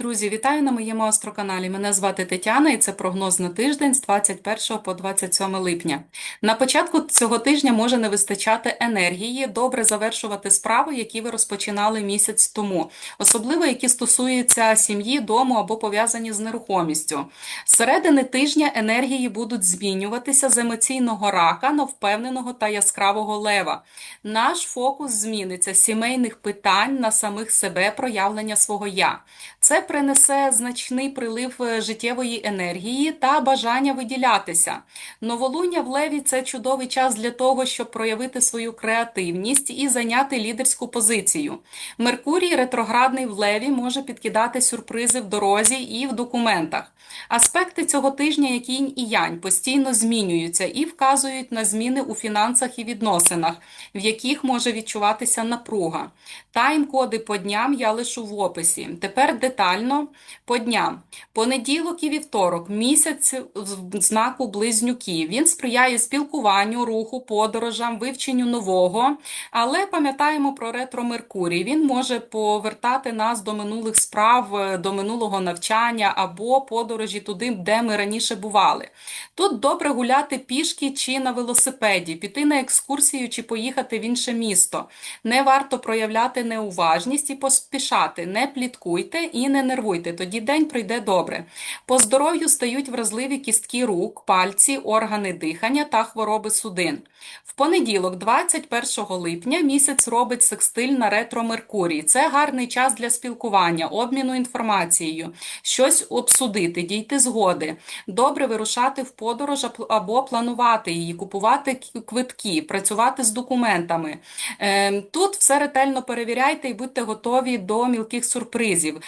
Друзі, вітаю на моєму астроканалі. Мене звати Тетяна і це прогноз на тиждень з 21 по 27 липня. На початку цього тижня може не вистачати енергії, добре завершувати справи, які ви розпочинали місяць тому, особливо які стосуються сім'ї, дому або пов'язані з нерухомістю. З середини тижня енергії будуть змінюватися з емоційного рака на впевненого та яскравого лева. Наш фокус зміниться з сімейних питань на самих себе проявлення свого я. Це принесе значний прилив е, життєвої енергії та бажання виділятися. Новолуння в леві це чудовий час для того, щоб проявити свою креативність і зайняти лідерську позицію. Меркурій ретроградний в леві може підкидати сюрпризи в дорозі і в документах. Аспекти цього тижня, як інь і янь, постійно змінюються і вказують на зміни у фінансах і відносинах, в яких може відчуватися напруга. Тайм-коди по дням я лишу в описі. Тепер детально по дням. Понеділок і вівторок, місяць в знаку близнюки. Він сприяє спілкуванню, руху, подорожам, вивченню нового. Але пам'ятаємо про ретро Меркурій. Він може повертати нас до минулих справ, до минулого навчання або подорожі туди, де ми раніше бували. Тут добре гуляти пішки чи на велосипеді, піти на екскурсію чи поїхати в інше місто. Не варто проявляти неуважність і поспішати, не пліткуйте і не нервуйте, тоді день пройде добре. По здоров'ю стають вразливі кістки рук, пальці, органи дихання та хвороби судин. В понеділок, 21 липня, місяць робить секстиль на ретро Меркурій. Це гарний час для спілкування, обміну інформацією, щось обсудити, дійти згоди, добре вирушати в подорож або планувати її, купувати квитки, працювати з документами. Ем, тут все ретельно перевіряйте і будьте готові до мілких сюрпризів.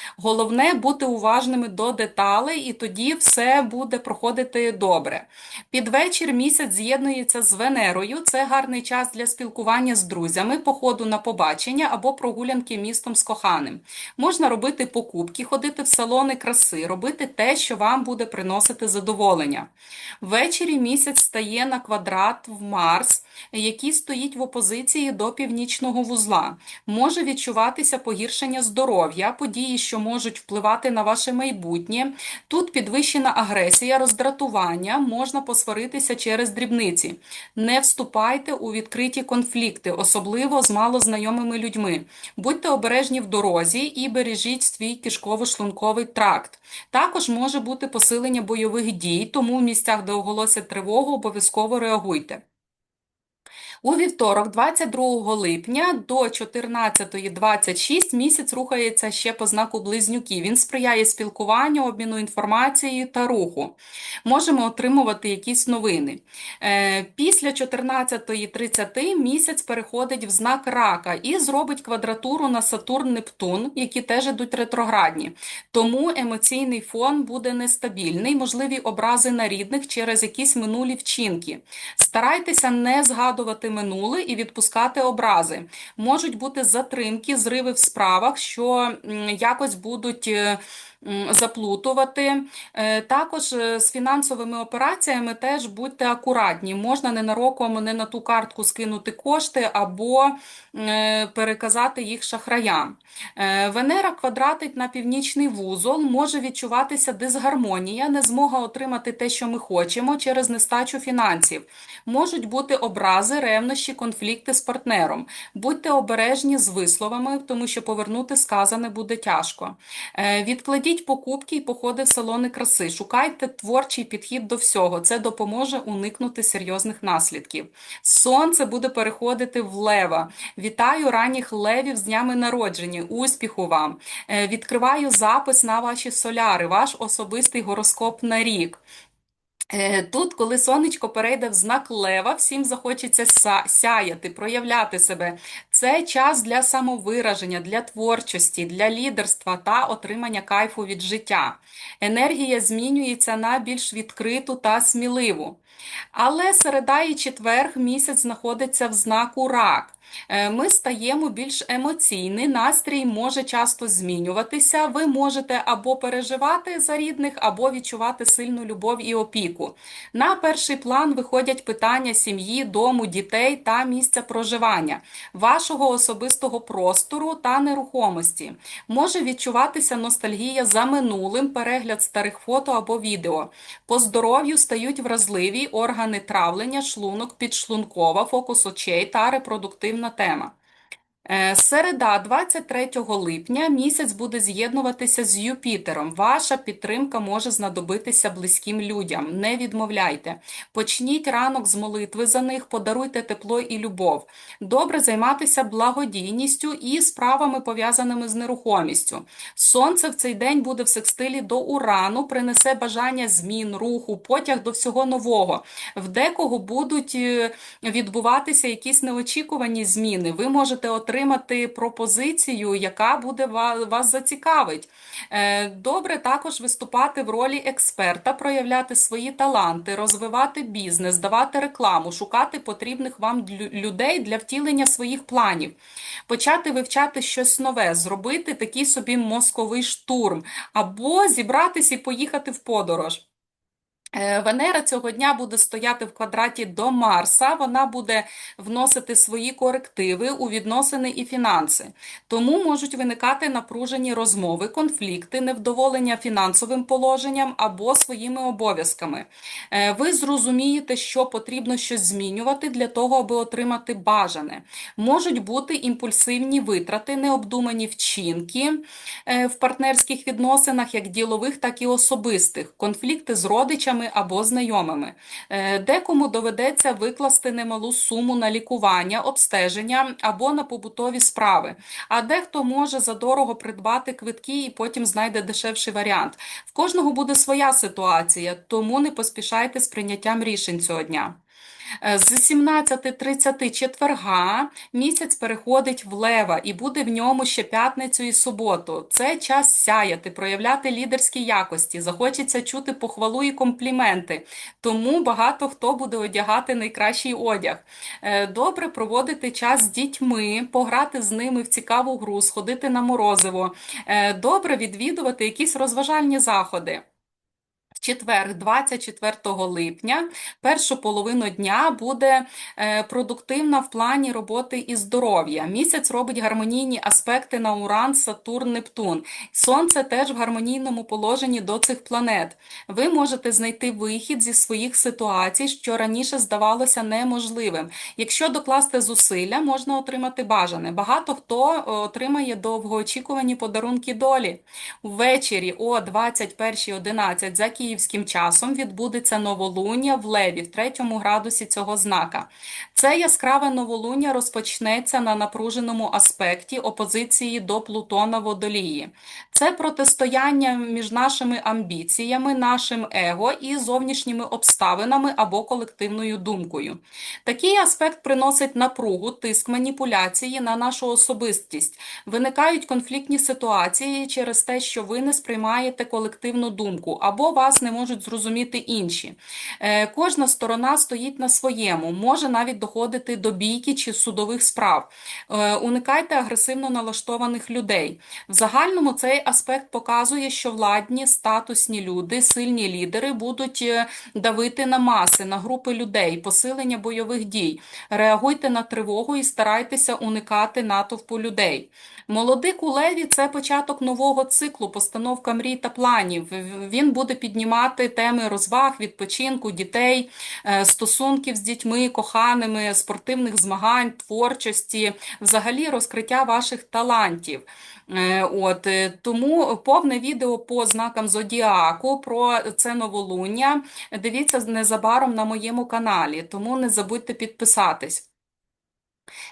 Головне бути уважними до деталей, і тоді все буде проходити добре. Під вечір місяць з'єднується з Венерою. Це гарний час для спілкування з друзями, походу на побачення або прогулянки містом з коханим. Можна робити покупки, ходити в салони краси, робити те, що вам буде приносити задоволення. Ввечері місяць стає на квадрат в Марс, який стоїть в опозиції до північного вузла. Може відчуватися погіршення здоров'я, події, що можуть впливати на ваше майбутнє. Тут підвищена агресія, роздратування, можна посваритися через дрібниці. Не вступайте у відкриті конфлікти, особливо з малознайомими людьми. Будьте обережні в дорозі і бережіть свій кишково-шлунковий тракт. Також може бути посилення бойових дій, тому в місцях, де оголосять тривогу, обов'язково реагуйте. У вівторок, 22 липня до 14.26 місяць рухається ще по знаку близнюки. Він сприяє спілкуванню, обміну інформацією та руху. Можемо отримувати якісь новини. Е, після 14.30 місяць переходить в знак рака і зробить квадратуру на Сатурн-Нептун, які теж йдуть ретроградні. Тому емоційний фон буде нестабільний, можливі образи на рідних через якісь минулі вчинки. Старайтеся не згадувати минуле і відпускати образи. Можуть бути затримки, зриви в справах, що якось будуть. Заплутувати. Е, також е, з фінансовими операціями теж будьте акуратні. Можна ненароком не на ту картку скинути кошти або е, переказати їх шахраям. Венера квадратить на північний вузол, може відчуватися дисгармонія, не змога отримати те, що ми хочемо, через нестачу фінансів. Можуть бути образи, ревнощі, конфлікти з партнером. Будьте обережні з висловами, тому що повернути сказане буде тяжко. Відкладіть Робіть покупки і походи в салони краси, шукайте творчий підхід до всього. Це допоможе уникнути серйозних наслідків. Сонце буде переходити в лева. Вітаю ранніх левів з днями народження. Успіху вам! Е, відкриваю запис на ваші соляри, ваш особистий гороскоп на рік. Е, тут, коли сонечко перейде в знак лева, всім захочеться сяяти, проявляти себе. Це час для самовираження, для творчості, для лідерства та отримання кайфу від життя. Енергія змінюється на більш відкриту та сміливу. Але середа і четверг місяць знаходиться в знаку рак. Е, Ми стаємо більш емоційні, настрій може часто змінюватися. Ви можете або переживати за рідних, або відчувати сильну любов і опіку. На перший план виходять питання сім'ї, дому, дітей та місця проживання, вашого особистого простору та нерухомості. Може відчуватися ностальгія за минулим, перегляд старих фото або відео. По здоров'ю стають вразливі органи травлення, шлунок, підшлункова, фокус очей та репродуктивна тема. Е, Середа, 23 липня, місяць буде з'єднуватися з Юпітером. Ваша підтримка може знадобитися близьким людям. Не відмовляйте. Почніть ранок з молитви за них, подаруйте тепло і любов. Добре займатися благодійністю і справами, пов'язаними з нерухомістю. Сонце в цей день буде в секстилі до урану, принесе бажання змін, руху, потяг до всього нового. В декого будуть е, відбуватися якісь неочікувані зміни. Ви можете отримати пропозицію, яка буде вас зацікавить. Е, Добре також виступати в ролі експерта, проявляти свої таланти, розвивати бізнес, давати рекламу, шукати потрібних вам людей для втілення своїх планів, почати вивчати щось нове, зробити такий собі мозковий штурм, або зібратись і поїхати в подорож. Е, Венера цього дня буде стояти в квадраті до Марса, вона буде вносити свої корективи у відносини і фінанси. Тому можуть виникати напружені розмови, конфлікти, невдоволення фінансовим положенням або своїми обов'язками. Е, Ви зрозумієте, що потрібно щось змінювати для того, аби отримати бажане. Можуть бути імпульсивні витрати, необдумані вчинки е, в партнерських відносинах, як ділових, так і особистих, конфлікти з родичами або знайомими. Е, Декому доведеться викласти немалу суму на лікування, обстеження або на побутові справи. А дехто може задорого придбати квитки і потім знайде дешевший варіант. В кожного буде своя ситуація, тому не поспішайте з прийняттям рішень цього дня. Е, З 17.30 четверга місяць переходить в Лева і буде в ньому ще п'ятницю і суботу. Це час сяяти, проявляти лідерські якості, захочеться чути похвалу і компліменти. Тому багато хто буде одягати найкращий одяг. Е, Добре проводити час з дітьми, пограти з ними в цікаву гру, сходити на морозиво. Е, Добре відвідувати якісь розважальні заходи. Четвер, 24 липня, першу половину дня буде е, продуктивна в плані роботи і здоров'я. Місяць робить гармонійні аспекти на Уран, Сатурн, Нептун. Сонце теж в гармонійному положенні до цих планет. Ви можете знайти вихід зі своїх ситуацій, що раніше здавалося неможливим. Якщо докласти зусилля, можна отримати бажане. Багато хто е, отримає довгоочікувані подарунки долі. Ввечері о 21.11 за київським часом відбудеться новолуння в Леві в третьому градусі цього знака. Це яскраве новолуння розпочнеться на напруженому аспекті опозиції до Плутона Водолії. Це протистояння між нашими амбіціями, нашим его і зовнішніми обставинами або колективною думкою. Такий аспект приносить напругу, тиск, маніпуляції на нашу особистість. Виникають конфліктні ситуації через те, що ви не сприймаєте колективну думку, або вас не можуть зрозуміти інші. Е, Кожна сторона стоїть на своєму, може навіть доходити до бійки чи судових справ. Е, Уникайте агресивно налаштованих людей. В загальному цей аспект показує, що владні, статусні люди, сильні лідери будуть е, давити на маси, на групи людей, посилення бойових дій. Реагуйте на тривогу і старайтеся уникати натовпу людей. Молодик у Леві це початок нового циклу, постановка мрій та планів. Він буде піднімати теми розваг, відпочинку, дітей, е, стосунків з дітьми, коханими, спортивних змагань, творчості, взагалі розкриття ваших талантів. Е, От е, тому повне відео по знакам зодіаку про це новолуння. Дивіться незабаром на моєму каналі, тому не забудьте підписатись.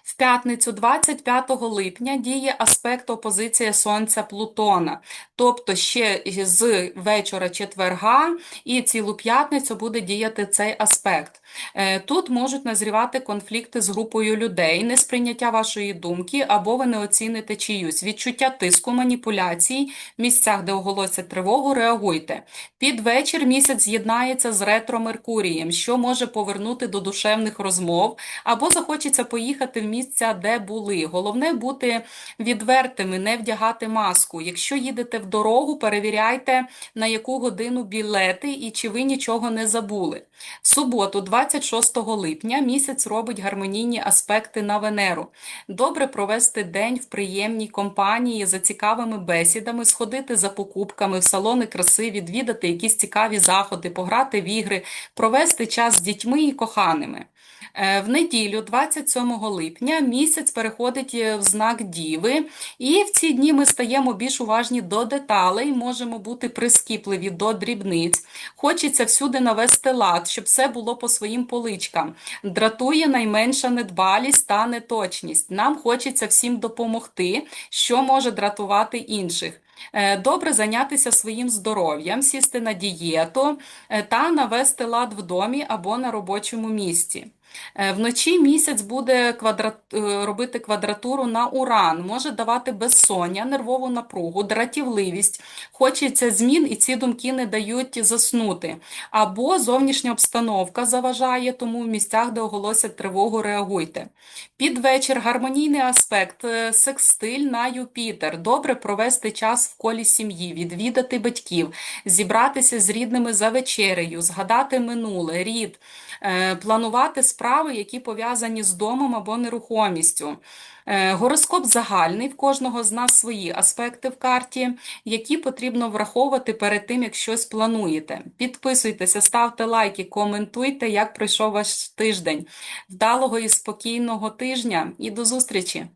В п'ятницю 25 липня діє аспект опозиція Сонця Плутона. Тобто ще з вечора четверга і цілу п'ятницю буде діяти цей аспект. Е, Тут можуть назрівати конфлікти з групою людей, несприйняття вашої думки, або ви не оціните чиюсь. Відчуття тиску, маніпуляцій, в місцях, де оголосять тривогу, реагуйте. Під вечір місяць з'єднається з ретро Меркурієм, що може повернути до душевних розмов, або захочеться поїхати в місця, де були. Головне бути відвертими, не вдягати маску. Якщо їдете в дорогу, перевіряйте, на яку годину білети і чи ви нічого не забули. В суботу, 26 липня, місяць робить гармонійні аспекти на Венеру. Добре провести день в приємній компанії за цікавими бесідами, сходити за покупками в салони краси, відвідати якісь цікаві заходи, пограти в ігри, провести час з дітьми і коханими. Е, В неділю, 27 липня, місяць переходить е, в знак Діви, і в ці дні ми стаємо більш уважні до деталей, можемо бути прискіпливі до дрібниць. Хочеться всюди навести лад, щоб все було по своїм поличкам. Дратує найменша недбалість та неточність. Нам хочеться всім допомогти, що може дратувати інших. Е, Добре зайнятися своїм здоров'ям, сісти на дієту та навести лад в домі або на робочому місці. Е, Вночі місяць буде квадрат... е, робити квадратуру на уран, може давати безсоння, нервову напругу, дратівливість. Хочеться змін, і ці думки не дають заснути. Або зовнішня обстановка заважає, тому в місцях, де оголосять тривогу, реагуйте. Під вечір гармонійний аспект, е, секстиль на Юпітер. Добре провести час в колі сім'ї, відвідати батьків, зібратися з рідними за вечерею, згадати минуле, рід, планувати справи, які пов'язані з домом або нерухомістю. Е, Гороскоп загальний, в кожного з нас свої аспекти в карті, які потрібно враховувати перед тим, як щось плануєте. Підписуйтеся, ставте лайки, коментуйте, як пройшов ваш тиждень. Вдалого і спокійного тижня і до зустрічі!